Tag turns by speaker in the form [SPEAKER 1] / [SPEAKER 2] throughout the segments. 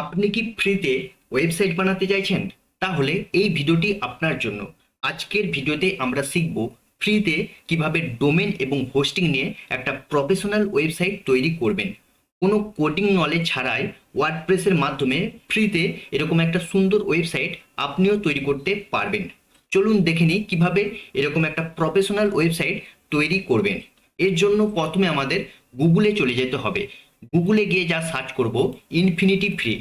[SPEAKER 1] আপনি কি ফ্রিতে ওয়েবসাইট বানাতে চাইছেন? তাহলে এই ভিডিওটি আপনার জন্য। আজকের ভিডিওতে আমরা শিখব ফ্রিতে কীভাবে ডোমেন এবং হোস্টিং নিয়ে একটা প্রফেশনাল ওয়েবসাইট তৈরি করবেন। কোনো কোডিং নলেজ ছাড়াই ওয়ার্ডপ্রেসের মাধ্যমে ফ্রিতে এরকম একটা সুন্দর ওয়েবসাইট আপনিও তৈরি করতে পারবেন। চলুন দেখে নিই কীভাবে এরকম একটা প্রফেশনাল ওয়েবসাইট তৈরি করবেন। এর জন্য প্রথমে আমাদের গুগলে চলে যেতে হবে। গুগলে গিয়ে যা সার্চ করব ইনফিনিটি ফ্রি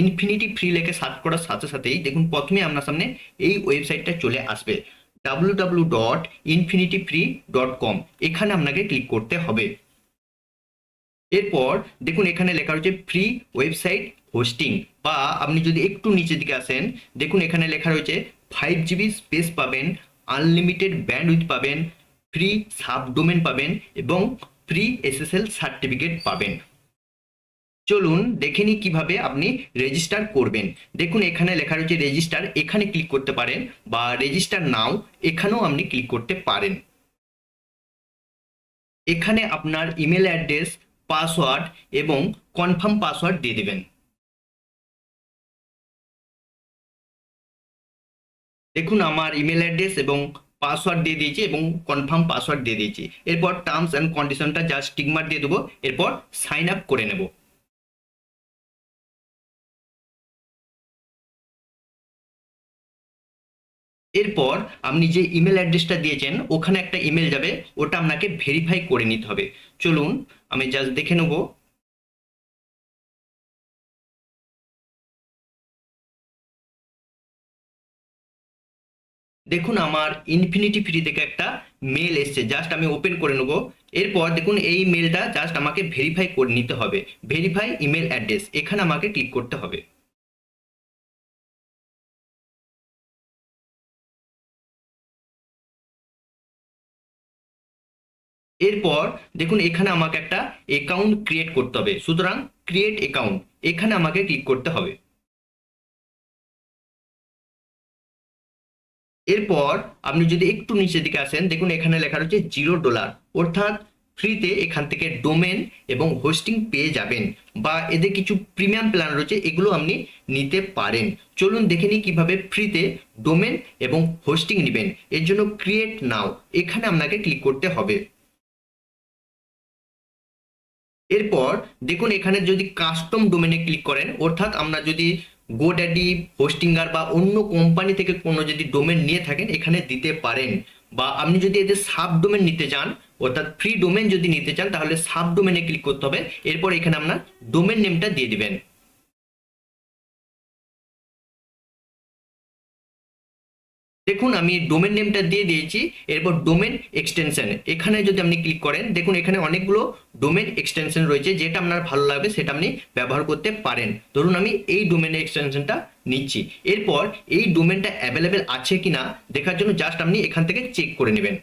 [SPEAKER 1] ইনফিনিটি ফ্রি লেখে সার্চ করার সাথে সাথেই দেখুন প্রথমে আপনার সামনে এই ওয়েবসাইটটা চলে আসবে। W W dot infinity free dot com এখানে আপনাকে ক্লিক করতে হবে। এরপর দেখুন এখানে লেখা রয়েছে ফ্রি ওয়েবসাইট হোস্টিং বা আপনি যদি একটু নিচের দিকে আসেন, দেখুন এখানে লেখা রয়েছে ফাইভ জিবি স্পেস পাবেন আনলিমিটেড ব্যান্ডউইথ পাবেন ফ্রি সাবডোমেন পাবেন এবং ফ্রি এসএসএল সার্টিফিকেট পাবেন। চলুন দেখে নিই কীভাবে আপনি রেজিস্টার করবেন। দেখুন, এখানে লেখা রয়েছে রেজিস্টার এখানে ক্লিক করতে পারেন বা রেজিস্টার নাও এখানেও আপনি ক্লিক করতে পারেন। এখানে আপনার ইমেল অ্যাড্রেস পাসওয়ার্ড এবং কনফার্ম পাসওয়ার্ড দিয়ে দেবেন। দেখুন, আমার ইমেল অ্যাড্রেস এবং পাসওয়ার্ড দিয়ে দিয়েছি এবং কনফার্ম পাসওয়ার্ড দিয়ে দিয়েছি। এরপর টার্মস অ্যান্ড কন্ডিশনটা জাস্ট টিকমার দিয়ে দেবো, এরপর সাইন আপ করে নেব। এরপর আপনি যে ইমেল অ্যাড্রেসটা দিয়েছেন, ওখানে একটা ইমেল যাবে, ওটা আপনাকে ভেরিফাই করে নিতে হবে। চলুন, আমি জাস্ট দেখে নেব। দেখুন, আমার ইনফিনিটি ফ্রি থেকে একটা মেল এসছে জাস্ট আমি ওপেন করে নেব। এরপর দেখুন, এই মেলটা জাস্ট আমাকে ভেরিফাই করে নিতে হবে। ভেরিফাই ইমেল অ্যাড্রেস এখানে আমাকে ক্লিক করতে হবে। এরপর দেখুন এখানে আমাকে একটা অ্যাকাউন্ট ক্রিয়েট করতে হবে। সুতরাং ক্রিয়েট অ্যাকাউন্ট এখানে আমাকে ক্লিক করতে হবে। এরপর আপনি যদি একটু নিচের দিকে আসেন, দেখুন এখানে লেখা রয়েছে জিরো ডলার অর্থাৎ ফ্রিতে এখান থেকে ডোমেন এবং হোস্টিং পেয়ে যাবেন বা এদের কিছু প্রিমিয়াম প্ল্যান রয়েছে, এগুলো আপনি নিতে পারেন। চলুন দেখে নিই কীভাবে ফ্রিতে ডোমেন এবং হোস্টিং নেবেন। এর জন্য ক্রিয়েট নাও এখানে আপনাকে ক্লিক করতে হবে। এরপর দেখুন এখানে যদি কাস্টম ডোমেনে ক্লিক করেন, অর্থাৎ আমরা যদি গোড্যাডি হোস্টিঙ্গার বা অন্য কোম্পানি থেকে কোনো যদি ডোমেন নিয়ে থাকেন, এখানে দিতে পারেন। বা আপনি যদি এদের সাব ডোমেন নিতে চান, অর্থাৎ ফ্রি ডোমেন যদি নিতে চান, তাহলে সাব ডোমেনে ক্লিক করতে হবে। এরপর এখানে আপনার ডোমেন নেমটা দিয়ে দিবেন। দেখুন আমি ডোমেন নেমটা দিয়ে দিয়েছি, এরপর ডোমেন এক্সটেনশন এখানে যদি আপনি ক্লিক করেন, দেখুন এখানে অনেকগুলো ডোমেন এক্সটেনশন রয়েছে, যেটা আপনার ভালো লাগবে, সেটা আপনি ব্যবহার করতে পারেন। ধরুন আমি এই ডোমেন এক্সটেনশনটা নিচ্ছি। এরপর এই ডোমেনটা অ্যাভেলেবেল আছে কি না দেখার জন্য জাস্ট আপনি এখান থেকে চেক করে নেবেন।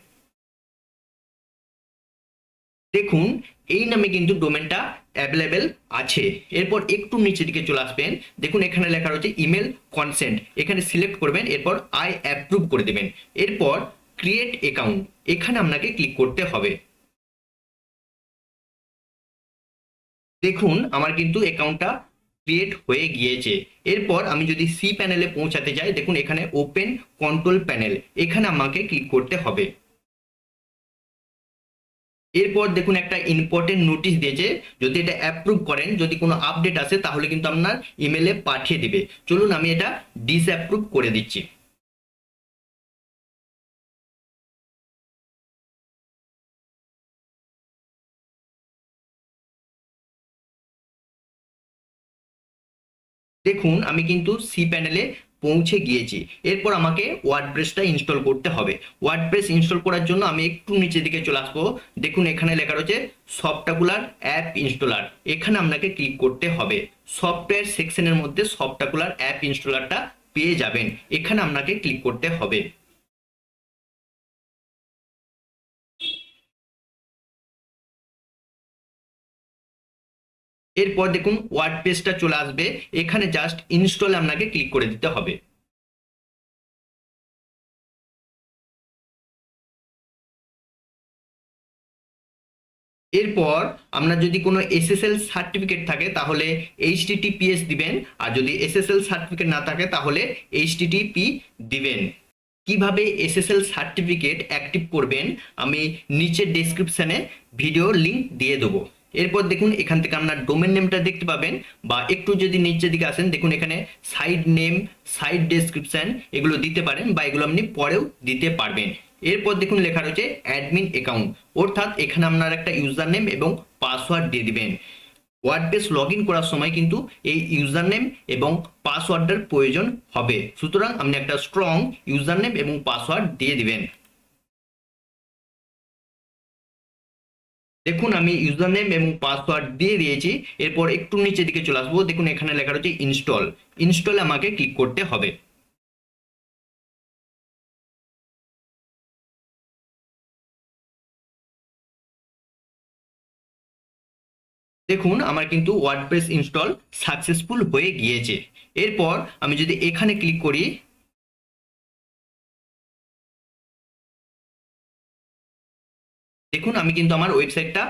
[SPEAKER 1] দেখুন এই নামে কিন্তু ডোমেনটা অ্যাভেলেবেল আছে। এরপর একটু নিচের দিকে চলে আসবেন। দেখুন, এখানে লেখা রয়েছে ইমেল কনসেন্ট এখানে সিলেক্ট করবেন, এরপর আই অ্যাপ্রুভ করে দেবেন। এরপর ক্রিয়েট অ্যাকাউন্ট এখানে আপনাকে ক্লিক করতে হবে। দেখুন, আমার কিন্তু অ্যাকাউন্টটা ক্রিয়েট হয়ে গিয়েছে। এরপর আমি যদি সি প্যানেলে পৌঁছাতে যাই, দেখুন, এখানে ওপেন কন্ট্রোল প্যানেল এখানে আমাকে ক্লিক করতে হবে। এরপর দেখুন একটা ইম্পর্টেন্ট নোটিশ দিয়েছে, যদি এটা অ্যাপ্রুভ করেন, যদি কোনো আপডেট আসে, তাহলে কিন্তু আপনার ইমেলে পাঠিয়ে দিবে। চলুন আমি এটা ডিসঅ্যাপ্রুভ করে দিচ্ছি। দেখুন, আমি কিন্তু সি প্যানেলে পৌঁছে গিয়েছি। এরপর আমাকে ওয়ার্ডপ্রেসটা ইনস্টল করতে হবে। ওয়ার্ডপ্রেস ইনস্টল করার জন্য আমি একটু নিচের দিকে চলে আসব। দেখুন, এখানে লেখা রয়েছে সফটাকুলার অ্যাপ ইনস্টলার এখানে আপনাকে ক্লিক করতে হবে। সফটওয়্যার সেকশনের মধ্যে সফটাকুলার অ্যাপ ইনস্টলারটা পেয়ে যাবেন। এখানে আপনাকে ক্লিক করতে হবে। এরপর দেখুন ওয়ার্ডপ্রেসটা চলে আসবে। এখানে জাস্ট ইনস্টল আপনাকে ক্লিক করে দিতে হবে। এরপর আপনার যদি কোনো এসএসএল সার্টিফিকেট থাকে, তাহলে এইচটিটিপিএস দিবেন। আর যদি এসএসএল সার্টিফিকেট না থাকে, তাহলে এইচটিটিপি দিবেন। কীভাবে এসএসএল সার্টিফিকেট অ্যাক্টিভ করবেন, আমি নিচের ডেসক্রিপশনে ভিডিও লিংক দিয়ে দেবো। এরপর দেখুন, এখান থেকে আপনার ডোমেন নেমটা দেখতে পাবেন, বা একটু যদি নিচের দিকে আসেন, দেখুন এখানে সাইড নেম সাইড ডেসক্রিপশন এগুলো দিতে পারেন, বা এগুলো আপনি পরেও দিতে পারবেন। এরপর দেখুন, লেখা রয়েছে অ্যাডমিন অ্যাকাউন্ট অর্থাৎ এখানে আপনার একটা ইউজার নেম এবং পাসওয়ার্ড দিয়ে দিবেন। ওয়ার্ডপ্রেস লগ ইন করার সময় কিন্তু এই ইউজার নেম এবং পাসওয়ার্ডের প্রয়োজন হবে। সুতরাং আপনি একটা স্ট্রং ইউজার নেম এবং পাসওয়ার্ড দিয়ে দিবেন। দেখুন, আমি ইউজার নেম এবং পাসওয়ার্ড দিয়ে দিয়েছি, এরপর একটু নিচের দিকে চলে আসব। দেখুন, এখানে লেখা রয়েছে ইনস্টল ইনস্টলে আমাকে ক্লিক করতে হবে। দেখুন, আমার কিন্তু ওয়ার্ডপ্রেস ইনস্টল সাকসেসফুল হয়ে গিয়েছে। এরপর আমি যদি এখানে ক্লিক করি দেখুন, আমি কিন্তু আমার ওয়েবসাইটটা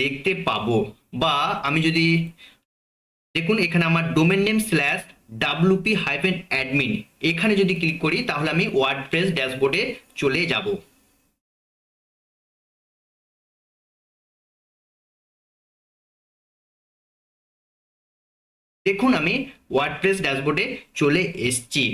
[SPEAKER 1] দেখতে পাবো। বা আমি যদি, দেখুন, এখানে আমার domain name slash WP hyphen admin এখানে যদি ক্লিক করি, তাহলে আমি ওয়ার্ডপ্রেস ড্যাশবোর্ডে চলে যাব। দেখুন, আমি ওয়ার্ডপ্রেস ড্যাশবোর্ডে চলে এসেছি।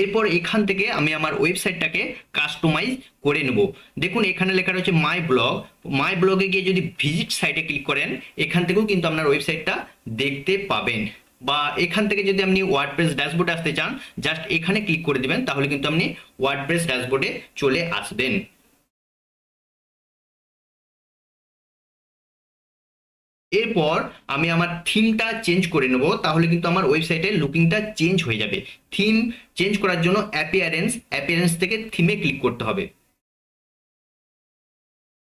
[SPEAKER 1] এরপর এখান থেকে আমি আমার ওয়েবসাইটটাকে কাস্টমাইজ করে নেব। দেখুন, এখানে লেখা রয়েছে মাই ব্লগ মাই ব্লগে গিয়ে যদি ভিজিট সাইটে ক্লিক করেন, এখান থেকেও কিন্তু আপনার ওয়েবসাইটটা দেখতে পাবেন। বা এখান থেকে যদি আপনি ওয়ার্ডপ্রেস ড্যাশবোর্ডে আসতে চান জাস্ট এখানে ক্লিক করে দিবেন, তাহলে কিন্তু আপনি ওয়ার্ডপ্রেস ড্যাশবোর্ডে চলে আসবেন। এরপর আমি আমার থিমটা চেঞ্জ করে নেব, তাহলে কিন্তু আমার ওয়েবসাইটের লুকিংটা চেঞ্জ হয়ে যাবে। থিম চেঞ্জ করার জন্য অ্যাপিয়ারেন্স অ্যাপিয়ারেন্স থেকে থিমে ক্লিক করতে হবে।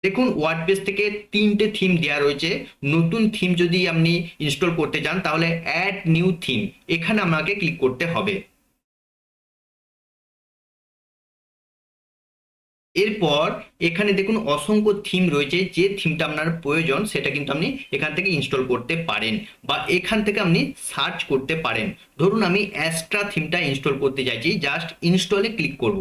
[SPEAKER 1] দেখুন ওয়ার্ডপ্রেস থেকে তিনটে থিম দেওয়া রয়েছে। নতুন থিম যদি আপনি ইনস্টল করতে চান, তাহলে অ্যাড নিউ থিম এখানে আমাকে ক্লিক করতে হবে। এরপর এখানে দেখুন অসংখ্য থিম রয়েছে, যে থিমটা আপনার প্রয়োজন, সেটা কিন্তু আপনি এখান থেকে ইনস্টল করতে পারেন বা এখান থেকে আপনি সার্চ করতে পারেন। ধরুন আমি অ্যাস্ট্রা থিমটা ইনস্টল করতে চাইছি জাস্ট ইনস্টলে ক্লিক করব।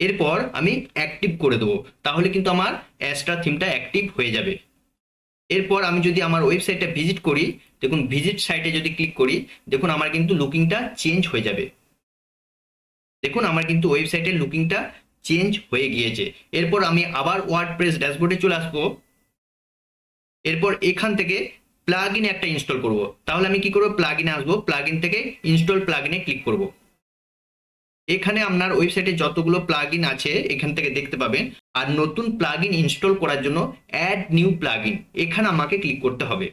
[SPEAKER 1] এরপর আমি অ্যাক্টিভ করে দেবো, তাহলে কিন্তু আমার অ্যাস্ট্রা থিমটা অ্যাক্টিভ হয়ে যাবে। এরপর আমি যদি আমার ওয়েবসাইটটা ভিজিট করি, দেখুন ভিজিট সাইটে যদি ক্লিক করি, দেখুন আমার কিন্তু লুকিংটা চেঞ্জ হয়ে যাবে। দেখুন আমার কিন্তু ওয়েবসাইটের লুকিংটা চেঞ্জ হয়ে গিয়েছে। এরপর আমি আবার ওয়ার্ড প্রেস ড্যাশবোর্ডে চলে আসব। এরপর এখান থেকে প্লাগ একটা ইনস্টল করব। তাহলে আমি কি করব? প্লাগ ইনে আসব। প্লাগ থেকে ইনস্টল প্লাগ ক্লিক করব। এখানে আপনার ওয়েবসাইটে যতগুলো প্লাগ আছে, এখান থেকে দেখতে পাবেন। আর নতুন প্লাগ ইনস্টল করার জন্য অ্যাড নিউ প্লাগ এখানে আমাকে ক্লিক করতে হবে।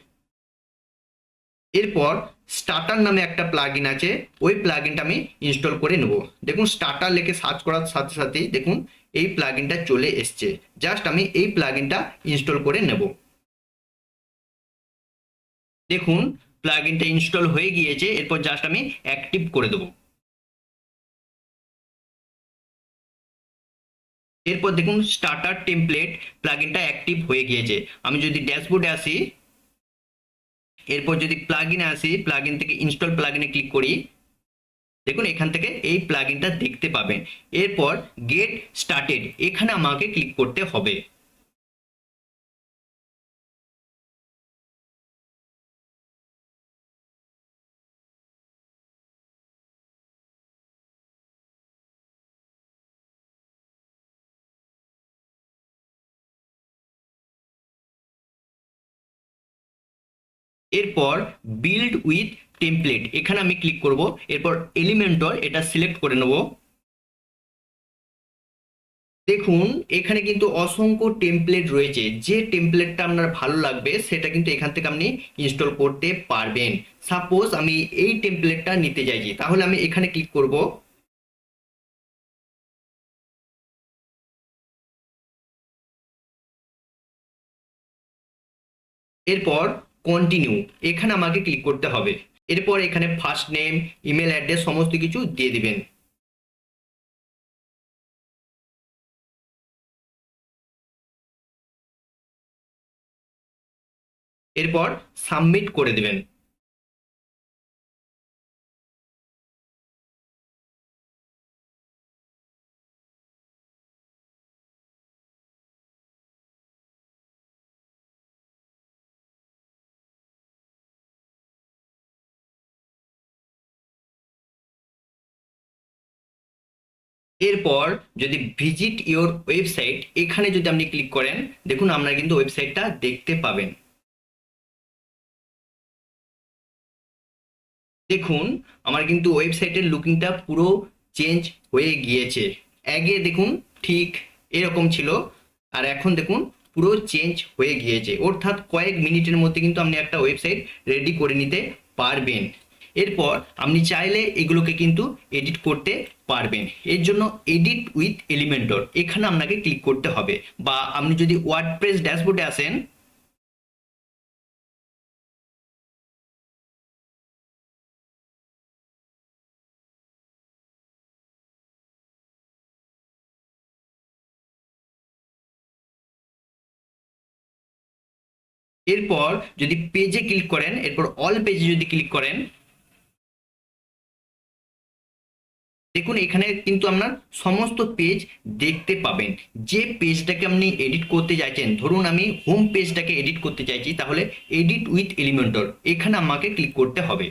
[SPEAKER 1] এরপর স্টার্টার নামে একটা প্লাগ আছে, ওই প্লাগ আমি ইনস্টল করে নেব। দেখুন স্টার্টার লেখে সার্চ করার সাথে সাথেই দেখুন, এই প্লাগ চলে এসছে। জাস্ট আমি এই প্লাগ ইনস্টল করে নেব। দেখুন প্লাগ ইনস্টল হয়ে গিয়েছে, এরপর জাস্ট আমি অ্যাক্টিভ করে দেবো। এরপর দেখুন স্টার্টার টেমপ্লেট প্লাগিনটা অ্যাক্টিভ হয়ে গিয়েছে। আমি যদি ড্যাশবোর্ডে আসি, এরপর যদি প্লাগিনে আসি প্লাগিন থেকে ইনস্টল প্লাগিনে ক্লিক করি, দেখুন এখান থেকে এই প্লাগিনটা দেখতে পাবেন। এরপর গেট স্টার্টেড এখানে আমাকে ক্লিক করতে হবে। এরপর বিল্ড উইথ টেমপ্লেট এখানে আমি ক্লিক করব, এরপর এলিমেন্টর এটা সিলেক্ট করে নেব। দেখুন, এখানে কিন্তু অসংখ্য টেমপ্লেট রয়েছে, যে টেমপ্লেটটা আপনার ভালো লাগবে, সেটা কিন্তু এখান থেকে আপনি ইনস্টল করতে পারবেন। সাপোজ আমি এই টেমপ্লেটটা নিতে চাইছি তাহলে আমি এখানে ক্লিক করব। এরপর কন্টিনিউ এখানে আমাকে ক্লিক করতে হবে। এরপর এখানে ফার্স্ট নেম ইমেল অ্যাড্রেস সমস্ত কিছু দিয়ে দিবেন। এরপর সাবমিট করে দিবেন। এরপর যদি ভিজিট ইওর ওয়েবসাইট, এখানে যদি আপনি ক্লিক করেন, দেখুন আপনারা কিন্তু ওয়েবসাইটটা দেখতে পাবেন। দেখুন, আমার কিন্তু ওয়েবসাইটের লুকিংটা পুরো চেঞ্জ হয়ে গিয়েছে। আগে দেখুন, ঠিক এরকম ছিল, আর এখন দেখুন, পুরো চেঞ্জ হয়ে গিয়েছে। অর্থাৎ কয়েক মিনিটের মধ্যে কিন্তু আপনি একটা ওয়েবসাইট রেডি করে নিতে পারবেন। এরপর আপনি চাইলে এগুলোকে কিন্তু এডিট করতে পারবেন। এর জন্য এডিট উইথ এলিমেন্টর এখানে আপনাকে ক্লিক করতে হবে। বা আপনি যদি ওয়ার্ডপ্রেস ড্যাশবোর্ডে আসেন, এরপর যদি পেজে ক্লিক করেন, এরপর অল পেজে যদি ক্লিক করেন দেখুন, এখানে কিন্তু আপনার সমস্ত পেজ দেখতে পাবেন। যে পেজটাকে আপনি এডিট করতে চাইছেন, ধরুন আমি হোম পেজটাকে এডিট করতে চাইছি, তাহলে এডিট উইথ এলিমেন্টর এখানে আমাকে ক্লিক করতে হবে।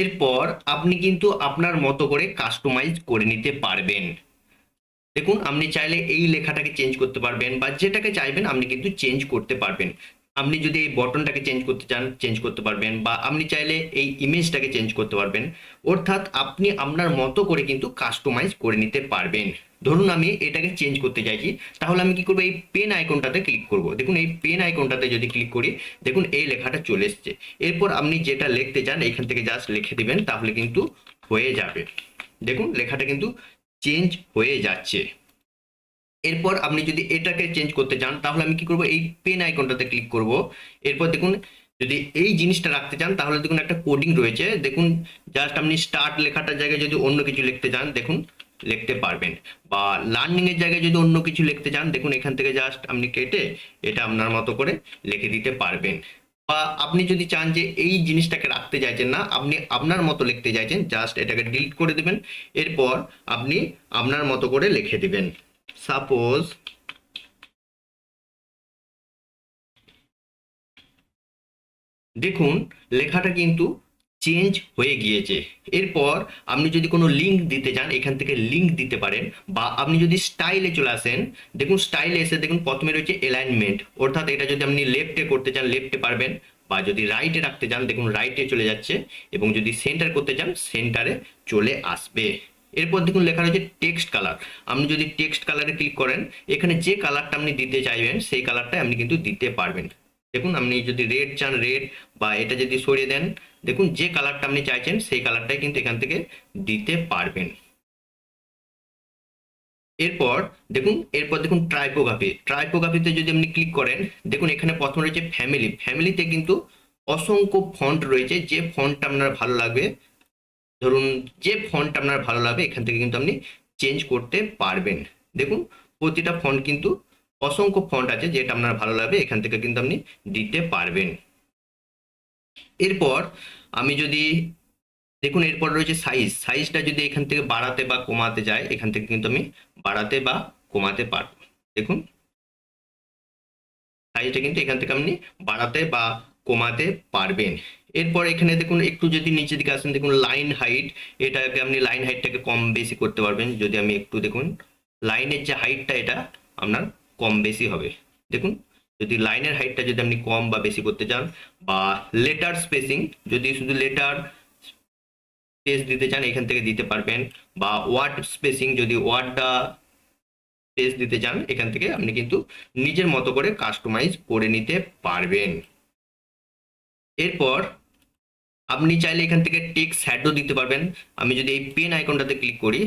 [SPEAKER 1] এরপর আপনি কিন্তু আপনার মতো করে কাস্টমাইজ করে নিতে পারবেন। দেখুন, আপনি চাইলে এই লেখাটাকে চেঞ্জ করতে পারবেন বা যেটাকে চাইবেন আপনি কিন্তু চেঞ্জ করতে পারবেন। আপনি যদি এই বটনটাকে চেঞ্জ করতে চান চেঞ্জ করতে পারবেন বা আপনি চাইলে এই ইমেজটাকে চেঞ্জ করতে পারবেন। অর্থাৎ আপনি আপনার মতো করে কিন্তু কাস্টমাইজ করে নিতে পারবেন। ধরুন আমি এটাকে চেঞ্জ করতে চাইছি, তাহলে আমি কি করব? এই পেন আইকনটাতে ক্লিক করব। দেখুন, এই পেন আইকনটাতে যদি ক্লিক করি, দেখুন, এই লেখাটা চলে এসছে। এরপর আপনি যেটা লিখতে চান, এখান থেকে জাস্ট লিখে দিবেন, তাহলে কিন্তু হয়ে যাবে। দেখুন, লেখাটা কিন্তু চেঞ্জ হয়ে যাচ্ছে। এরপর আপনি যদি এটাকে চেঞ্জ করতে চান, তাহলে আমি কি করব? এই পেন আইকনটাতে ক্লিক করব। এরপর দেখুন, যদি এই জিনিসটা রাখতে চান, তাহলে দেখুন, একটা কোডিং রয়েছে। দেখুন জাস্ট আপনি স্টার্ট লেখাটার জায়গায় যদি অন্য কিছু লিখতে চান, দেখুন লিখতে পারবেন। বা লার্নিং এর জায়গায় যদি অন্য কিছু লিখতে চান, দেখুন এখান থেকে জাস্ট আপনি কেটে এটা আপনার মতো করে লিখে দিতে পারবেন। বা আপনি যদি চান যে এই জিনিসটাকে রাখতে চাইছেন না, আপনি আপনার মতো লিখতে চাইছেন জাস্ট এটাকে ডিলিট করে দিবেন। এরপর আপনি আপনার মতো করে লিখে দিবেন। সাপোজ দেখুন, লেখাটা কিন্তু চেঞ্জ হয়ে গিয়েছে। এরপর আপনি যদি কোনো লিঙ্ক দিতে চান, এখান থেকে লিঙ্ক দিতে পারেন, বা আপনি যদি স্টাইলে চলে আসেন, দেখুন স্টাইলে এসে দেখুন প্রথমে রয়েছে অ্যালাইনমেন্ট অর্থাৎ এটা যদি আপনি লেফটে করতে চান লেফটে পারবেন, বা যদি রাইটে রাখতে চান, দেখুন রাইটে চলে যাচ্ছে, এবং যদি সেন্টার করতে চান সেন্টারে চলে আসবে। এরপর দেখুন লেখা রয়েছে টেক্সট কালার আপনি যদি টেক্সট কালারে ক্লিক করেন, এখানে যে কালারটা আপনি দিতে চাইবেন, সেই কালারটাই আপনি কিন্তু দিতে পারবেন। দেখুন আপনি যদি রেড চান রেড বা এটা যদি সরিয়ে দেন দেখুন, যে কালারটা আপনি চাইছেন, সেই কালারটাই কিন্তু এখান থেকে দিতে পারবেন। এরপর দেখুন এরপর দেখুন ট্রাইপোগ্রাফি ট্রাইপোগ্রাফিতে যদি আপনি ক্লিক করেন, দেখুন এখানে প্রথমে রয়েছে ফ্যামিলি ফ্যামিলিতে কিন্তু অসংখ্য ফন্ট রয়েছে। যে ফন্টটা আপনার ভালো লাগবে, ধরুন যে ফন্ট আপনার ভালো লাগবে, এখান থেকে কিন্তু আপনি চেঞ্জ করতে পারবেন। দেখুন, প্রতিটা ফন্ট কিন্তু অসংখ্য ফন্ট আছে যেটা আপনার ভালো লাগবে, এখান থেকে কিন্তু আপনি দিতে পারবেন। এরপর আমি যদি, দেখুন এরপর রয়েছে সাইজ সাইজটা যদি এখান থেকে বাড়াতে বা কমাতে যায়, এখান থেকে কিন্তু আমি বাড়াতে বা কমাতে পারব। দেখুন। সাইজটা কিন্তু এখান থেকে আপনি বাড়াতে বা কমাতে পারবেন। এরপর এখানে দেখুন, একটু যদি নিচের দিকে আসেন, দেখুন লাইন হাইট এটাকে আপনি লাইন হাইটটাকে কম বেশি করতে পারবেন। যদি আমি একটু দেখুন লাইনের যে হাইটটা এটা আপনার কম বেশি হবে। দেখুন। যদি লাইনের হাইটটা যদি আপনি কম বা বেশি করতে চান, বা লেটার স্পেসিং যদি শুধু লেটার স্পেস দিতে চান, এখান থেকে দিতে পারবেন, বা ওয়ার্ড স্পেসিং যদি ওয়ার্ডটা স্পেস দিতে চান, এখান থেকে আপনি কিন্তু নিজের মতো করে কাস্টমাইজ করে নিতে পারবেন। এরপর আপনি চাইলে এখান থেকে টেক শ্যাডো দিতে পারবেন। আমি যদি এই পেন আইকনটাতে ক্লিক করি,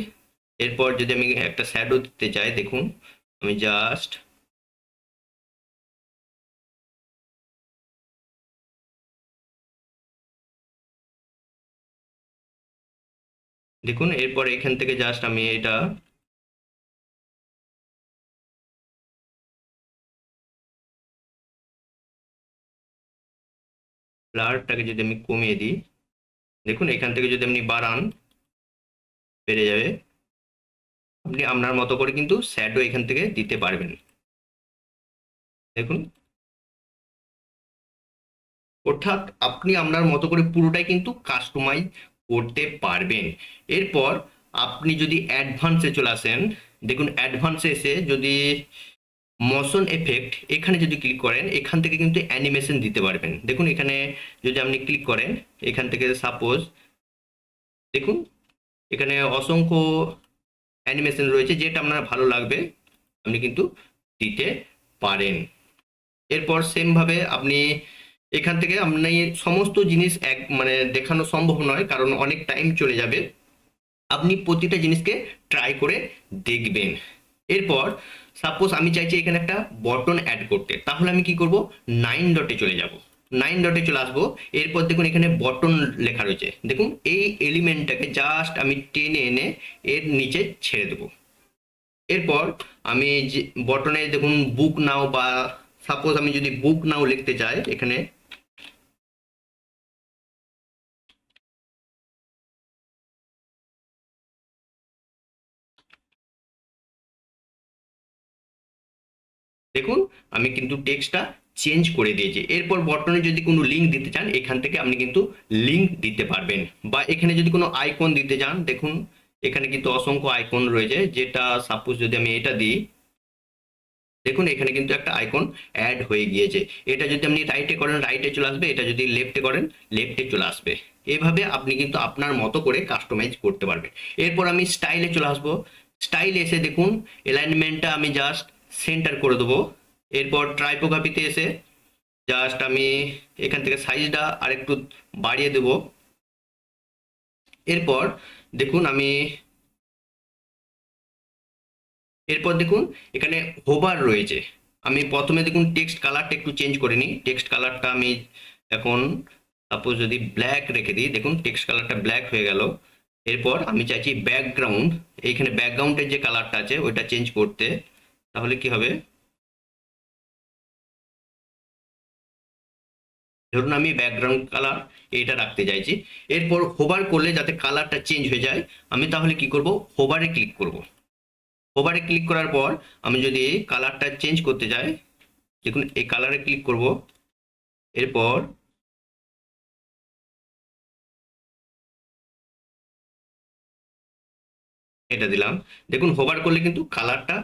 [SPEAKER 1] এরপর যদি আমি একটা শ্যাডো দিতে চাই, দেখুন, আমি জাস্ট দেখুন, এরপর এখান থেকে জাস্ট আমি এটা ব্লারটাকে যদি আমি কমিয়ে দিই, দেখুন, এখান থেকে যদি আপনি বাড়ান, বেড়ে যাবে। আপনি আপনার মতো করে কিন্তু শ্যাডো এখান থেকে দিতে পারবেন। দেখুন। অর্থাৎ আপনি আপনার মতো করে পুরোটাই কিন্তু কাস্টমাইজ করতে পারবেন। এরপর আপনি যদি অ্যাডভান্সে চলে আসেন, দেখুন অ্যাডভান্সে এসে যদি মোশন এফেক্ট এখানে যদি ক্লিক করেন, এখান থেকে কিন্তু অ্যানিমেশন দিতে পারবেন। দেখুন এখানে যদি আপনি ক্লিক করেন, এখান থেকে সাপোজ দেখুন, এখানে অসংখ্য অ্যানিমেশন রয়েছে যেটা আপনার ভালো লাগবে, আপনি কিন্তু দিতে পারেন। এরপর সেমভাবে আপনি এখান থেকে আপনি সমস্ত জিনিস এক মানে দেখানো সম্ভব নয়, কারণ অনেক টাইম চলে যাবে। আপনি প্রতিটা জিনিসকে ট্রাই করে দেখবেন। এরপর সাপোজ আমি চাইছি এখানে একটা বটন অ্যাড করতে। তাহলে আমি কি করব? নাইন ডটে চলে যাব। নাইন ডটে চলে আসব। এরপর দেখুন এখানে বটন লেখা রয়েছে। দেখুন, এই এলিমেন্টটাকে জাস্ট আমি টেনে এনে এর নিচে ছেড়ে দেবো। এরপর আমি যে বটনে দেখুন বুক নাও বা সাপোজ আমি যদি বুক নাও লিখতে চাই এখানে দেখুন, আমি কিন্তু টেক্সটটা চেঞ্জ করে দিয়েছি। এরপর বটনে যদি কোনো লিঙ্ক দিতে চান, এখান থেকে আপনি কিন্তু লিঙ্ক দিতে পারবেন। বা এখানে যদি কোনো আইকন দিতে চান দেখুন, এখানে কিন্তু অসংখ্য আইকন রয়েছে, যেটা সাপোজ যদি আমি এটা দিই, দেখুন, এখানে কিন্তু একটা আইকন অ্যাড হয়ে গিয়েছে। এটা যদি আপনি রাইটে করেন রাইটে চলে আসবে। এটা যদি লেফটে করেন লেফটে চলে আসবে। এভাবে আপনি কিন্তু আপনার মতো করে কাস্টমাইজ করতে পারবেন। এরপর আমি স্টাইলে চলে আসব। স্টাইল এসে দেখুন অ্যালাইনমেন্টটা আমি জাস্ট সেন্টার করে দেবো। এরপর ট্রাইপোগ্রাফিতে এসে জাস্ট আমি এখান থেকে সাইজটা আর একটু বাড়িয়ে দেব। এরপর দেখুন আমি এরপর দেখুন এখানে হোবার রয়েছে। আমি প্রথমে দেখুন টেক্সট কালারটা একটু চেঞ্জ করে নিই। টেক্সট কালারটা আমি এখন সাপোজ যদি ব্ল্যাক রেখে দিই, দেখুন টেক্সট কালারটা ব্ল্যাক হয়ে গেল। এরপর আমি চাইছি ব্যাকগ্রাউন্ড এইখানে ব্যাকগ্রাউন্ডের যে কালারটা আছে, ওইটা চেঞ্জ করতে। তাহলে কি হবে? ধরুন আমি ব্যাকগ্রাউন্ড কালার এইটা রাখতে চাইছি। এরপর হোবার করলে যাতে কালারটা চেঞ্জ হয়ে যায়, আমি তাহলে কি করব? হোভারে ক্লিক করব। হোভারে ক্লিক করার পর আমি যদি কালারটা চেঞ্জ করতে চাই দেখুন এই কালারে ক্লিক করব। এরপর এটা দিলাম। দেখুন হোবার করলে কিন্তু কালারটা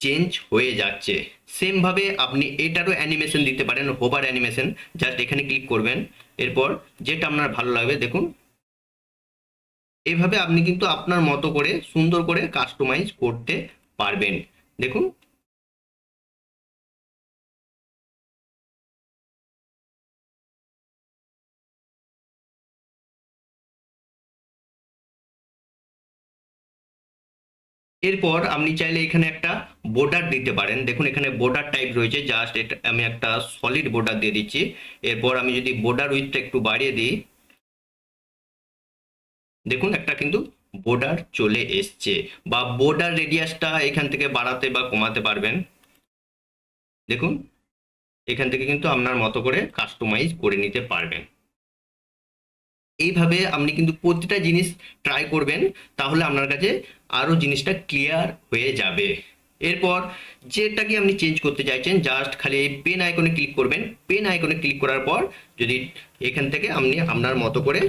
[SPEAKER 1] চেঞ্জ হয়ে যাচ্ছে। সেমভাবে আপনি এটারও অ্যানিমেশন দিতে পারেন হোভার অ্যানিমেশন জাস্ট এখানে ক্লিক করবেন। এরপর যেটা আপনার ভালো লাগবে, দেখুন। এভাবে আপনি কিন্তু আপনার মতো করে সুন্দর করে কাস্টমাইজ করতে পারবেন। দেখুন এরপর আপনি চাইলে এখানে একটা বর্ডার দিতে পারেন। দেখুন, এখানে বর্ডার টাইপ রয়েছে জাস্ট এটা আমি একটা সলিড বর্ডার দিয়ে দিচ্ছি। এরপর আমি যদি বর্ডার উইথটা একটু বাড়িয়ে দিই, দেখুন, একটা কিন্তু বর্ডার চলে এসছে বা বর্ডার রেডিয়াসটা এখান থেকে বাড়াতে বা কমাতে পারবেন। দেখুন, এখান থেকে কিন্তু আপনার মতো করে কাস্টমাইজ করে নিতে পারবেন। এইভাবে আপনি কিন্তু প্রতিটা জিনিস ট্রাই করবেন, তাহলে আপনার কাছে আরও জিনিসটা ক্লিয়ার হয়ে যাবে। এরপর যেটাকে আপনি চেঞ্জ করতে চাইছেন জাস্ট খালি এই পেন আইকনে ক্লিক করবেন। পেন আইকনে ক্লিক করার পর যদি এখান থেকে আপনি আপনার মতো করে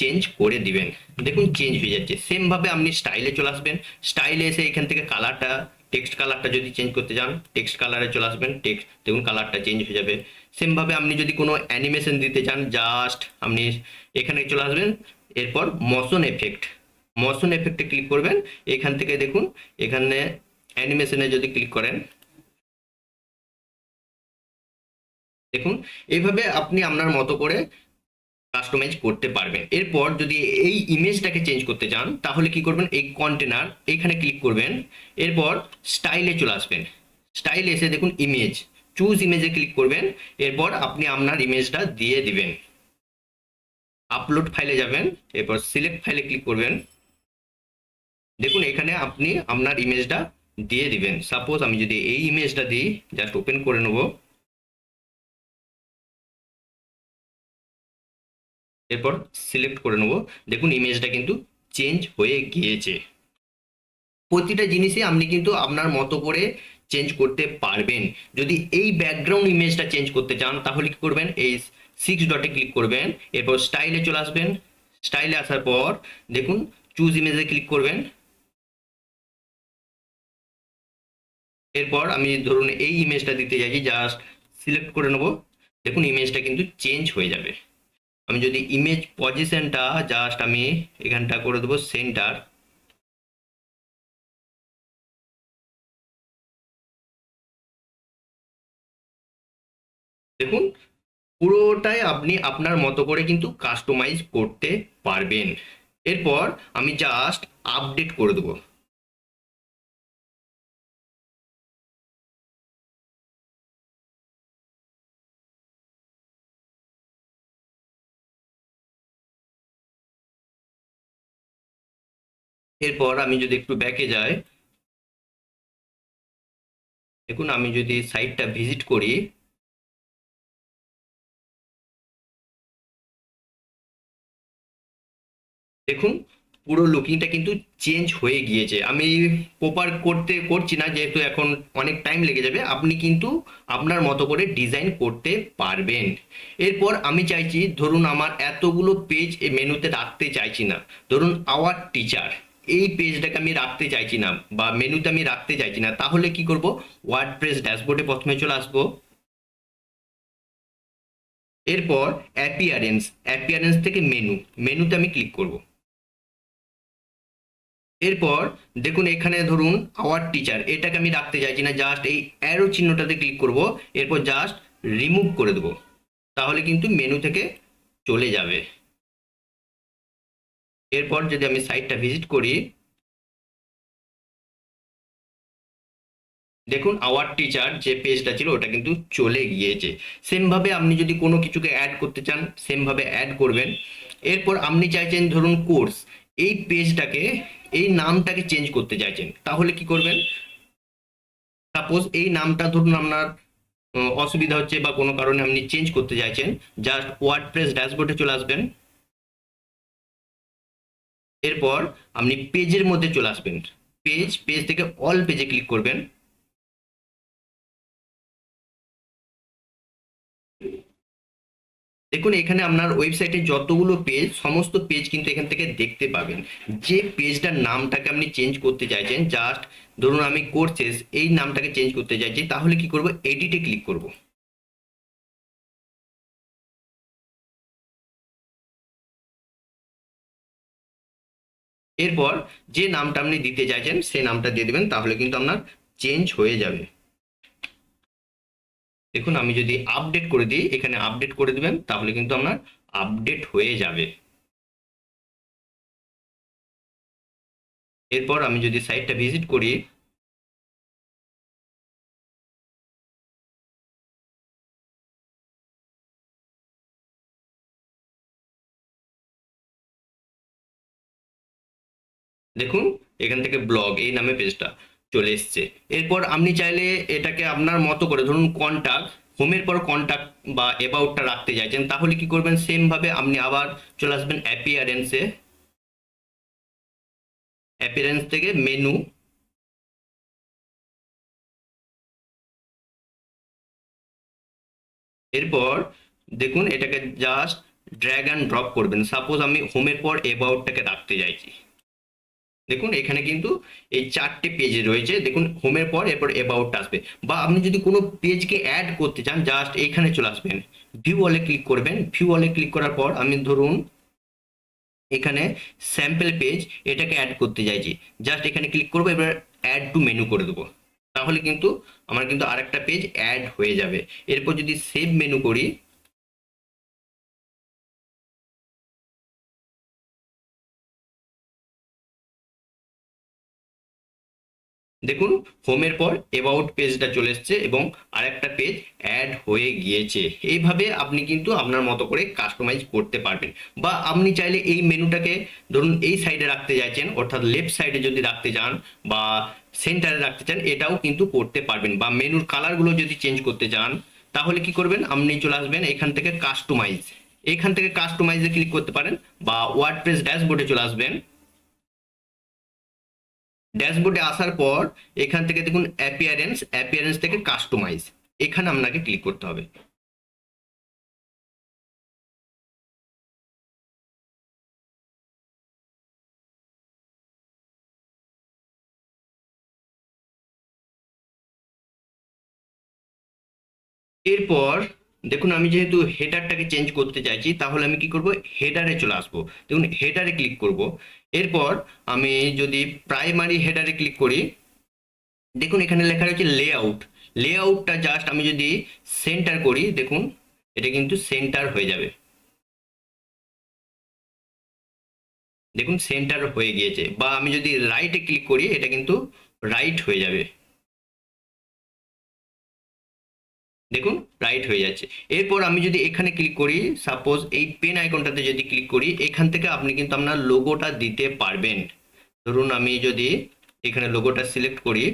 [SPEAKER 1] চেঞ্জ করে দিবেন। দেখুন চেঞ্জ হয়ে যাচ্ছে। সেমভাবে আপনি স্টাইলে চলে আসবেন। স্টাইলে এসে এখান থেকে কালারটা টেক্সট কালারটা যদি চেঞ্জ করতে চান টেক্সট কালারে চলে আসবেন টেক্সট দেখুন কালারটা চেঞ্জ হয়ে যাবে। সেমভাবে আপনি যদি কোনো অ্যানিমেশন দিতে চান জাস্ট আপনি এখানে চলে আসবেন, এরপর মশন এফেক্ট মশন এফেক্টে ক্লিক করবেন, এখান থেকে দেখুন, এখানে অ্যানিমেশনে যদি ক্লিক করেন, দেখুন, এইভাবে আপনি আপনার মতো করে কাস্টমাইজ করতে পারবেন। এরপর যদি এই ইমেজটাকে চেঞ্জ করতে চান, তাহলে কি করবেন, এই কন্টেনার এখানে ক্লিক করবেন, এরপর স্টাইলে চলে আসবেন। স্টাইলে এসে দেখুন ইমেজ চুজ ইমেজে ক্লিক করবেন, এরপর আপনি আপনার ইমেজটা দিয়ে দিবেন। আপলোড ফাইলে যাবেন, এরপর সিলেক্ট ফাইলে ক্লিক করবেন। দেখুন, এখানে আপনি আপনার ইমেজটা দিয়ে দিবেন। সাপোজ আমি যদি এই ইমেজটা দিই জাস্ট ওপেন করে নেব। এরপর সিলেক্ট করে নেব। দেখুন ইমেজটা কিন্তু চেঞ্জ হয়ে গিয়েছে। প্রতিটা জিনিসই আপনি কিন্তু আপনার মতো করে চেঞ্জ করতে পারবেন। যদি এই ব্যাকগ্রাউন্ড ইমেজটা চেঞ্জ করতে চান, তাহলে কি করবেন? এই সিক্স ডটে ক্লিক করবেন। এরপর স্টাইলে চলে আসবেন। স্টাইলে আসার পর দেখুন চুজ ইমেজে ক্লিক করবেন। এরপর আমি ধরুন এই ইমেজটা দিতে চাইছি জাস্ট সিলেক্ট করে নেব। দেখুন ইমেজটা কিন্তু চেঞ্জ হয়ে যাবে। আমি যদি ইমেজ পজিশনটা জাস্ট আমি এখানটা করে দেবো সেন্টার দেখুন, পুরোটাই আপনি আপনার মতো করে কিন্তু কাস্টমাইজ করতে পারবেন। এরপর আমি জাস্ট আপডেট করে দেবো। এরপর আমি যদি একটু ব্যাকে যাই, দেখুন, আমি যদি সাইটটা ভিজিট করি দেখুন, পুরো লুকিংটা কিন্তু চেঞ্জ হয়ে গিয়েছে। আমি প্রপার করতে করছি না, যেহেতু এখন অনেক টাইম লেগে যাবে, আপনি কিন্তু আপনার মতো করে ডিজাইন করতে পারবেন। এরপর আমি চাইছি, ধরুন আমার এতগুলো পেজ এই মেনুতে রাখতে চাইছি না। ধরুন আওয়ার টিচার এই পেজটাকে আমি রাখতে চাইছি না, বা মেনুতে আমি রাখতে চাইছি না, তাহলে কি করব? ওয়ার্ড প্রেস ড্যাশবোর্ডে প্রথমে চলে আসব। এরপর অ্যাপিয়ারেন্স অ্যাপিয়ারেন্স থেকে মেনু মেনুতে আমি ক্লিক করব। এরপর দেখুন এখানে ধরুন আওয়ার টিচার এটাকে আমি রাখতে চাইছি না জাস্ট এই অ্যারো চিহ্নটাতে ক্লিক করব, এরপর জাস্ট রিমুভ করে দেবো। তাহলে কিন্তু মেনু থেকে চলে যাবে। এরপর যদি আমি সাইটটা ভিজিট করি, দেখুন আওয়ার টিচার যে পেজটা ছিল, ওটা কিন্তু চলে গিয়েছে। সেমভাবে আপনি যদি কোনো কিছুকে অ্যাড করতে চান সেমভাবে অ্যাড করবেন। এরপর আপনি চাইছেন ধরুন কোর্স এই পেজটাকে এই নামটাকে চেঞ্জ করতে চাইছেন, তাহলে কি করবেন? সাপোজ এই নামটা ধরুন আপনার অসুবিধা হচ্ছে বা কোনো কারণে আপনি চেঞ্জ করতে চাইছেন জাস্ট ওয়ার্ড প্রেস ড্যাশবোর্ডে চলে আসবেন। এরপর আপনি পেজের মধ্যে চলে আসবেন। পেজ পেজ থেকে অল পেজে ক্লিক করবেন। দেখুন, এখানে আপনার ওয়েবসাইটে যতগুলো পেজ সমস্ত পেজ কিন্তু এখান থেকে দেখতে পাবেন। যে পেজটার নামটাকে আপনি চেঞ্জ করতে চাইছেন জাস্ট ধরুন আমি কোর্সেস এই নামটাকে চেঞ্জ করতে চাইছি, তাহলে কি করব? এডিটে ক্লিক করব। এরপর যে নামটা আপনি দিতে চাইছেন, সেই নামটা দিয়ে দেবেন, তাহলে কিন্তু আপনার চেঞ্জ হয়ে যাবে। দেখুন, আমি যদি আপডেট করে দিই, এখানে আপডেট করে দেবেন, তাহলে কিন্তু আপনার আপডেট হয়ে যাবে। এরপর আমি যদি সাইটটা ভিজিট করি, দেখুন, এখান থেকে ব্লগ এই নামে পেজটা চলে এসছে। এরপর আপনি চাইলে এটাকে আপনার মতো করে, ধরুন কন্ট্যাক্ট হোমের পর কন্ট্যাক্ট বা অ্যাবাউটটা রাখতে চাইছেন, তাহলে কি করবেন? সেমভাবে আপনি আবার চলে আসবেন অ্যাপিয়ারেন্সে অ্যাপিয়ারেন্স থেকে মেনু এরপর দেখুন, এটাকে জাস্ট ড্র্যাগ অ্যান্ড ড্রপ করবেন। সাপোজ আমি হোমের পর অ্যাবাউটটাকে রাখতে চাইছি। দেখুন, এখানে কিন্তু এই চারটে পেজ রয়েছে। দেখুন হোমের পর এরপর অ্যাবাউট আসবে। বা আপনি যদি কোনো পেজকে অ্যাড করতে চান জাস্ট এখানে চলে আসবেন। ভিউ অলে ক্লিক করবেন। ভিউ অলে ক্লিক করার পর আমি ধরুন, এখানে স্যাম্পল পেজ এটাকে অ্যাড করতে চাইছি। জাস্ট এখানে ক্লিক করব, এবার অ্যাড টু মেনু করে দেবো। তাহলে কিন্তু আমার কিন্তু আরেকটা পেজ অ্যাড হয়ে যাবে। এরপর যদি সেভ মেনু করি দেখুন হোমের পর এবাউট পেজটা চলে এসছে এবং আরেকটা পেজ অ্যাড হয়ে গিয়েছে। এইভাবে আপনি কিন্তু আপনার মতো করে কাস্টমাইজ করতে পারবেন। বা আপনি চাইলে এই মেনুটাকে ধরুন, এই সাইডে রাখতে চাইছেন, অর্থাৎ লেফট সাইডে যদি রাখতে চান বা সেন্টারে রাখতে চান, এটাও কিন্তু করতে পারবেন। বা মেনুর কালারগুলো যদি চেঞ্জ করতে চান, তাহলে কি করবেন? আপনি চলে আসবেন এখান থেকে কাস্টমাইজ এখান থেকে কাস্টমাইজে ক্লিক করতে পারেন বা ওয়ার্ড ওয়ার্ডপ্রেস ড্যাশবোর্ডে চলে আসবেন। ড্যাশবোর্ডে আসার পর এখান থেকে দেখুন অ্যাপিয়ারেন্স অ্যাপিয়ারেন্স থেকে কাস্টমাইজ এখানে আপনাকে ক্লিক করতে হবে। এরপর দেখুন, আমি যেহেতু হেডারটাকে চেঞ্জ করতে চাইছি, তাহলে আমি কি করব? হেডারে চলে আসব। দেখুন হেডারে ক্লিক করব। এরপর আমি যদি প্রাইমারি হেডারে ক্লিক করি, দেখুন, এখানে লেখা রয়েছে লেআউট লেআউটটা জাস্ট আমি যদি সেন্টার করি, দেখুন, এটা কিন্তু সেন্টার হয়ে যাবে। দেখুন সেন্টার হয়ে গিয়েছে। বা আমি যদি রাইটে ক্লিক করি, এটা কিন্তু রাইট হয়ে যাবে। দেখুন রাইট হয়ে যাচ্ছে। এরপর আমি যদি এখানে ক্লিক করি সাপোজ এই পেন আইকনটাতে যদি ক্লিক করি, এখান থেকে আপনি কিন্তু আপনার লোগোটা দিতে পারবেন। ধরুন, আমি যদি এখানে লোগোটা সিলেক্ট করি,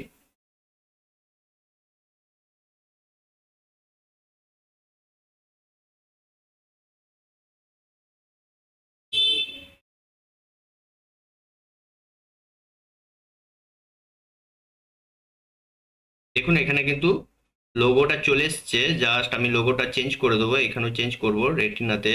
[SPEAKER 1] দেখুন, এখানে কিন্তু লোগোটা চলে এসছে জাস্ট আমি লোগোটা চেঞ্জ করে দেবো এখানেও চেঞ্জ করব রেটিনাতে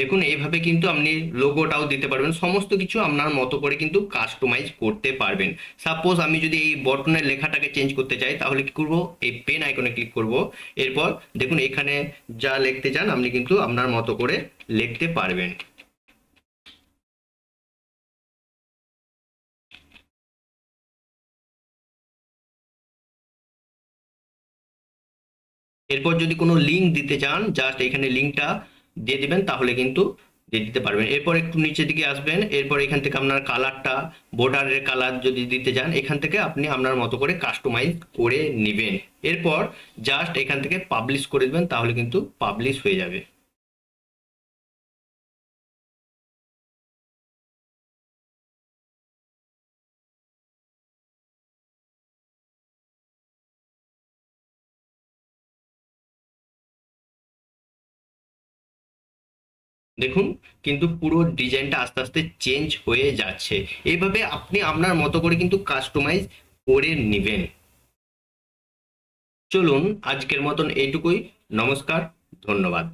[SPEAKER 1] দেখুন, এইভাবে কিন্তু আপনি লোগোটাও দিতে পারবেন। সমস্ত কিছু আপনার মতো করে কিন্তু কাস্টমাইজ করতে পারবেন। সাপোজ আমি যদি এই বটনের লেখাটাকে চেঞ্জ করতে চাই, তাহলে কি করব? এই পেন আইকনে ক্লিক করব। এরপর দেখুন, এখানে যা লিখতে চান, আপনি কিন্তু আপনার মতো করে লিখতে পারবেন। এরপর যদি কোনো লিঙ্ক দিতে চান জাস্ট এখানে লিঙ্কটা দিয়ে দিবেন, তাহলে কিন্তু দিয়ে দিতে পারবেন। এরপর একটু নিচের দিকে আসবেন, এরপর এখান থেকে আপনার কালারটা বর্ডারের কালার যদি দিতে যান, এখান থেকে আপনি আপনার মতো করে কাস্টমাইজ করে নেবেন। এরপর জাস্ট এখান থেকে পাবলিশ করে দেবেন, তাহলে কিন্তু পাবলিশ হয়ে যাবে। দেখুন, কিন্তু পুরো ডিজাইনটা আস্তে আস্তে চেঞ্জ হয়ে যাচ্ছে। এইভাবে আপনি আপনার মতো করে কিন্তু কাস্টমাইজ করে নেবেন। চলুন, আজকের মতন এইটুকুই। নমস্কার, ধন্যবাদ।